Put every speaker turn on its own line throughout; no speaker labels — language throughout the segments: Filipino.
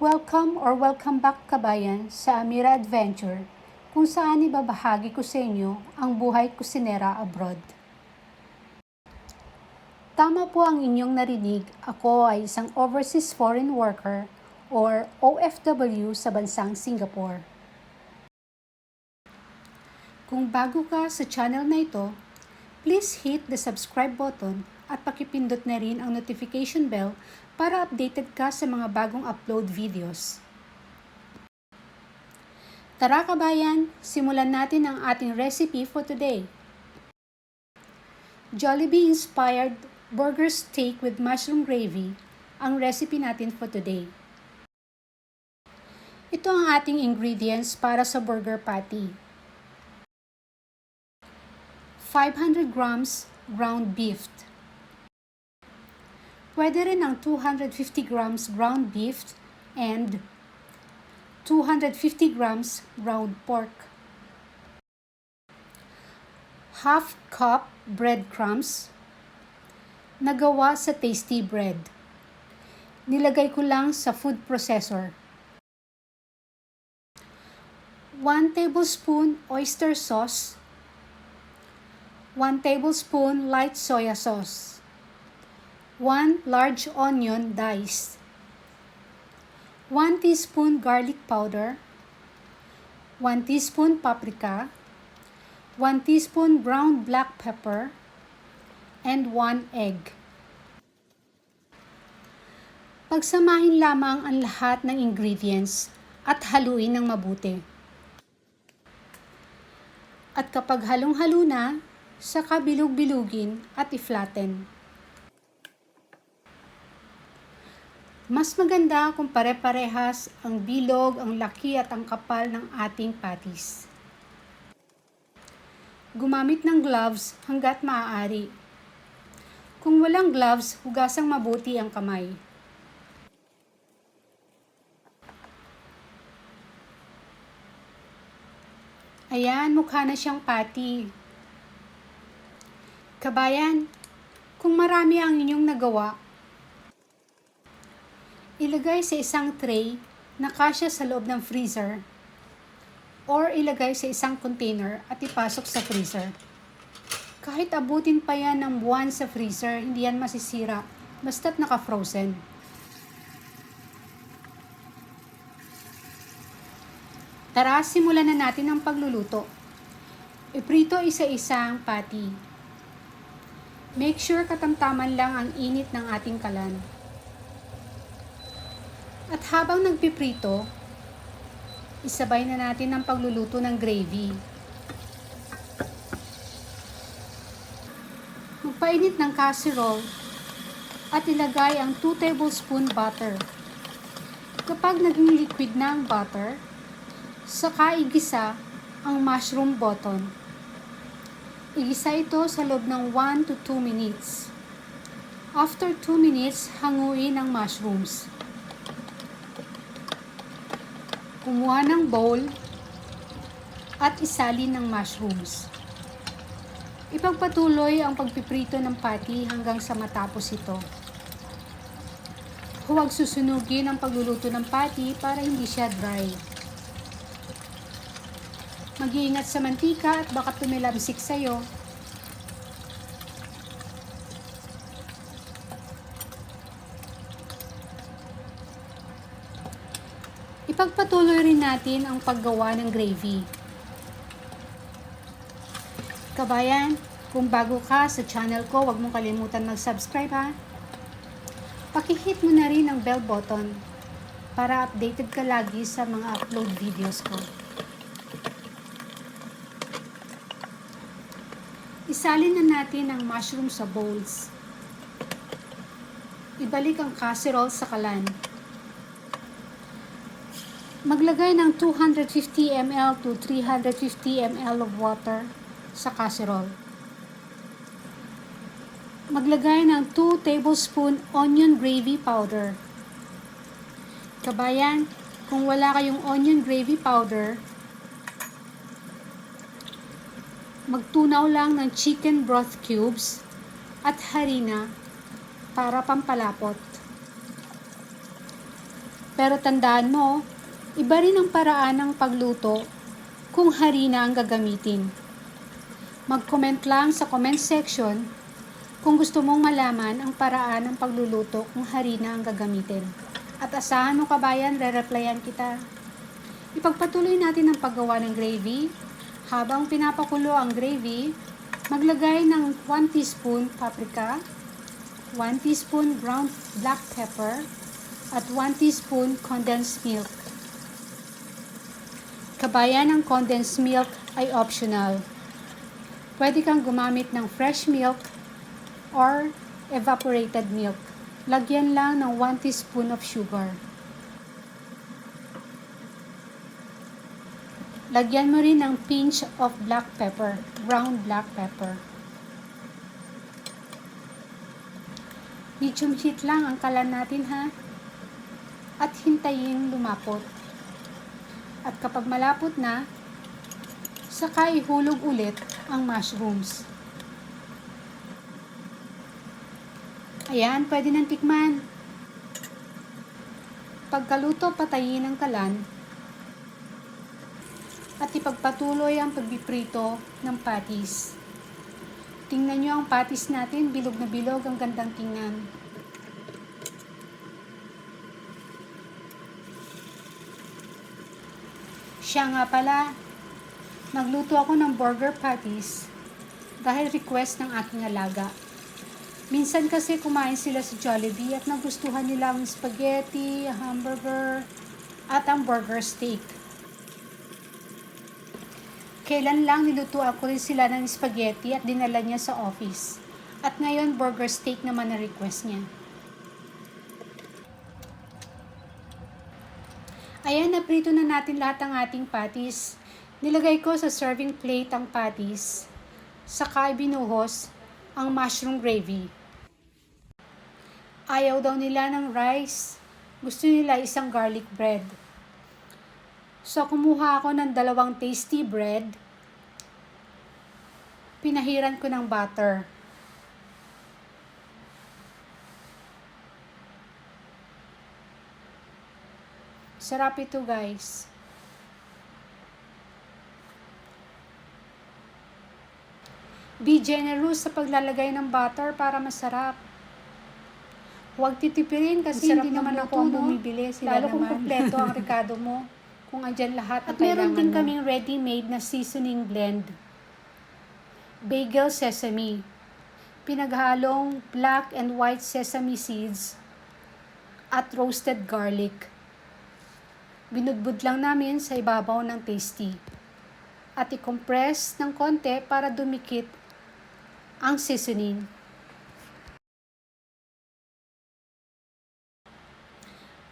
Welcome or welcome back kabayan sa Amira Adventure kung saan ibabahagi ko sa inyo ang buhay kusinera abroad. Tama po ang inyong narinig, ako ay isang overseas foreign worker or OFW sa bansang Singapore. Kung bago ka sa channel na ito, please hit the subscribe button at pakipindot na rin ang notification bell para updated ka sa mga bagong upload videos. Tara kabayan, simulan natin ang ating recipe for today. Jollibee inspired burger steak with mushroom gravy ang recipe natin for today. Ito ang ating ingredients para sa burger patty. 500 grams ground beef. Pwede rin ang 250 grams ground beef and 250 grams ground pork. Half cup breadcrumbs na gawa sa tasty bread. Nilagay ko lang sa food processor. 1 tablespoon oyster sauce 1 tablespoon light soya sauce, 1 large onion diced, 1 teaspoon garlic powder, 1 teaspoon paprika, 1 teaspoon ground black pepper, and 1 egg. Pagsamahin lamang ang lahat ng ingredients at haluin ng mabuti. At kapag halong-halo na, saka bilog-bilugin at i-flatten. Mas maganda kung pare-parehas ang bilog, ang laki at ang kapal ng ating patis. Gumamit ng gloves hanggat maaari. Kung walang gloves, hugasang mabuti ang kamay. Ayan, mukha na siyang patty. Kabayan, kung marami ang inyong nagawa, ilagay sa isang tray na kasya sa loob ng freezer or ilagay sa isang container at ipasok sa freezer. Kahit abutin pa yan ng buwan sa freezer, hindi yan masisira basta't naka-frozen. Tara, simulan na natin ang pagluluto. Iprito isa-isa ang patty. Make sure katamtaman lang ang init ng ating kalan. At habang nagpiprito, isabay na natin ang pagluluto ng gravy. Magpainit ng casserole at ilagay ang 2 tablespoon butter. Kapag naging liquid na ang butter, saka igisa ang mushroom button. Igisa ito sa loob ng 1 to 2 minutes. After 2 minutes, hanguin ang mushrooms. Kumuha ng bowl at isalin ng mushrooms. Ipagpatuloy ang pagpiprito ng patty hanggang sa matapos ito. Huwag susunugin ang pagluluto ng patty para hindi siya dry. Mag-iingat sa mantika at baka tumilamsik sa'yo. Ipagpatuloy rin natin ang paggawa ng gravy. Kabayan, kung bago ka sa channel ko, huwag mong kalimutan mag-subscribe ha. Pakihit mo na rin ang bell button para updated ka lagi sa mga upload videos ko. Isalin na natin ang mushroom sa bowls. Ibalik ang casserole sa kalan. Maglagay ng 250 ml to 350 ml of water sa casserole. Maglagay ng 2 tablespoon onion gravy powder. Kabayan, kung wala kayong onion gravy powder, magtunaw lang ng chicken broth cubes at harina para pampalapot. Pero tandaan mo, iba rin ang paraan ng pagluto kung harina ang gagamitin. Mag-comment lang sa comment section kung gusto mong malaman ang paraan ng pagluluto kung harina ang gagamitin. At asahan mo kabayan, re-replyan kita. Ipagpatuloy natin ang paggawa ng gravy. Habang pinapakulo ang gravy, maglagay ng 1 teaspoon paprika, 1 teaspoon ground black pepper, at 1 teaspoon condensed milk. Kabayan ng condensed milk ay optional. Pwede kang gumamit ng fresh milk or evaporated milk. Lagyan lang ng 1 teaspoon of sugar. Lagyan mo rin ng pinch of black pepper, ground black pepper. Medium heat lang ang kalan natin ha. At hintayin lumapot. At kapag malapot na, saka ihulog ulit ang mushrooms. Ayan, pwede nang tikman. Pagkaluto, patayin ang kalan at ipagpatuloy ang pagbiprito ng patis. Tingnan nyo ang patis natin, bilog na bilog, ang gandang tingnan. Siya nga pala, nagluto ako ng burger patties dahil request ng aking alaga. Minsan kasi kumain sila sa Jollibee at nagustuhan nila ang spaghetti, hamburger, at ang burger steak. Kailan lang nilutuan ko rin sila ng spaghetti at dinala niya sa office. At ngayon burger steak naman na request niya. Ayan, naprito na natin lahat ng ating patties. Nilagay ko sa serving plate ang patties. Saka binuhos ang mushroom gravy. Ayaw daw nila ng rice. Gusto nila isang garlic bread. So, kumuha ako ng dalawang tasty bread. Pinahiran ko ng butter. Sarap ito guys. Be generous sa paglalagay ng butter para masarap. Huwag titipirin kasi
Masarap
hindi naman ako ang bumibili. Sila
Lalo kung
naman.
kumpleto
ang rekado mo. Kung andyan lahat
At
meron din
mo.
kaming ready-made na seasoning blend. Bagel sesame. Pinaghalong black and white sesame seeds at roasted garlic. Binudbud lang namin sa ibabaw ng tasty. At i-compress ng konti para dumikit ang seasoning.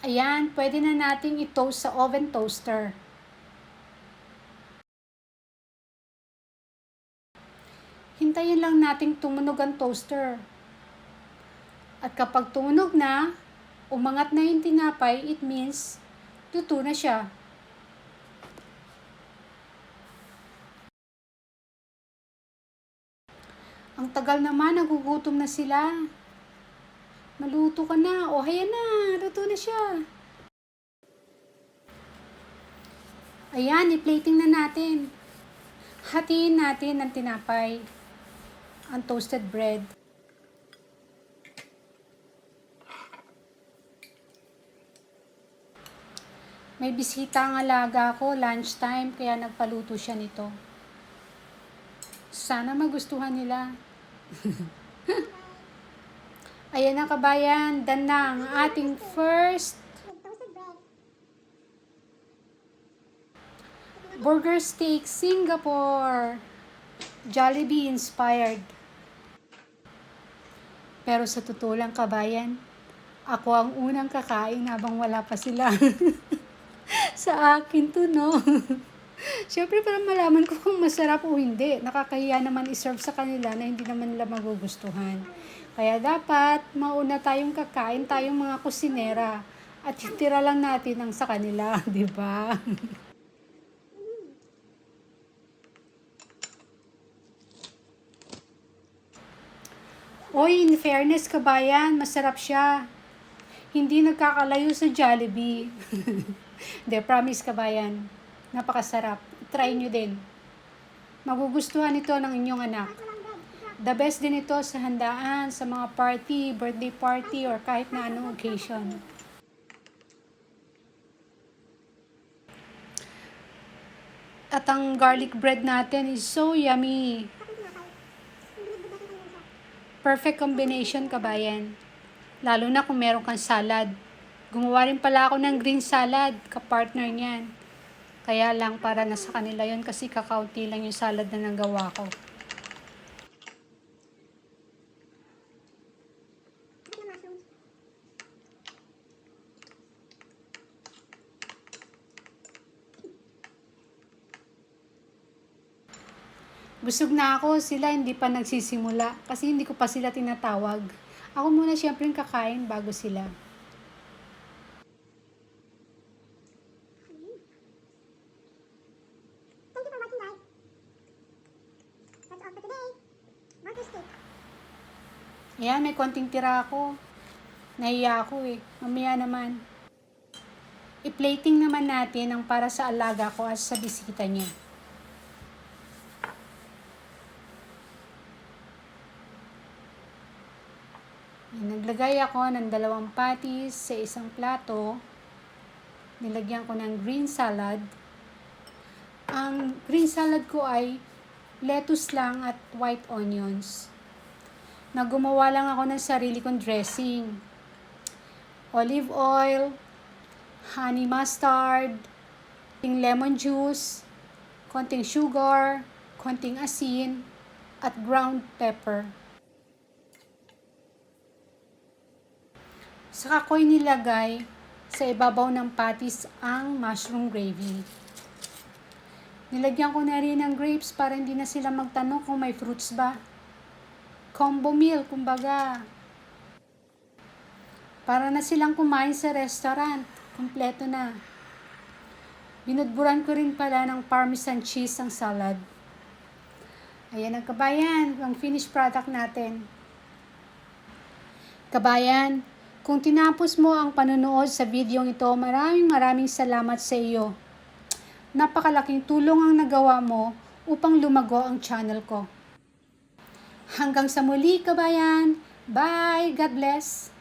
Ayan, pwede na nating i-toast sa oven toaster. Hintayin lang nating tumunog ang toaster. At kapag tumunog na, umangat na yung tinapay, it means luto na siya. Ang tagal naman, nagugutom na sila. Maluto ka na. O, hayan na. Luto na siya. Ayan, i-plating na natin. Hatiin natin ang tinapay. Ang toasted bread. May bisita ang alaga ko, lunchtime, kaya nagpaluto siya nito. Sana magustuhan nila. Ayan na kabayan, dan na ang ating first Burger Steak Singapore. Jollibee inspired. Pero sa totoo lang kabayan, ako ang unang kakain habang wala pa sila. sa akin to, no? Siyempre, para malaman ko kung masarap o hindi. Nakakahiya naman iserve sa kanila na hindi naman nila magugustuhan. Kaya dapat, mauna tayong kakain, tayong mga kusinera. At tira lang natin ang sa kanila, di ba? Oy, in fairness kabayan, masarap siya. hindi nagkakalayo sa Jollibee. Hindi, promise kabayan. Napakasarap. Try nyo din. Magugustuhan ito ng inyong anak. The best din ito sa handaan, sa mga party, birthday party, or kahit na anong occasion. At ang garlic bread natin is so yummy. Perfect combination, kabayan. Lalo na kung meron kang salad. Gumawa rin pala ako ng green salad, kapartner niyan. Kaya lang para nasa kanila yon kasi kakaunti lang yung salad na nagawa ko. Busog na ako, sila hindi pa nagsisimula kasi hindi ko pa sila tinatawag. Ako muna syempre yung kakain bago sila. Ayan, may konting tira ako. Nahiya ako eh. Mamaya naman. I-plating naman natin ang para sa alaga ko at sa bisita niya. Naglagay ako ng dalawang patis sa isang plato. Nilagyan ko ng green salad. Ang green salad ko ay lettuce lang at white onions na gumawa lang ako ng sarili kong dressing. Olive oil, honey mustard, konting lemon juice, konting sugar, konting asin, at ground pepper. Saka ko'y nilagay sa ibabaw ng patis ang mushroom gravy. Nilagyan ko na rin ng grapes para hindi na sila magtanong kung may fruits ba combo meal, kumbaga. Para na silang kumain sa restaurant. Kompleto na. Binudburan ko rin pala ng parmesan cheese ang salad. Ayan ang kabayan, ang finished product natin. Kabayan, kung tinapos mo ang panonood sa video ito, maraming maraming salamat sa iyo. Napakalaking tulong ang nagawa mo upang lumago ang channel ko. Hanggang sa muli, kabayan. Bye! God bless!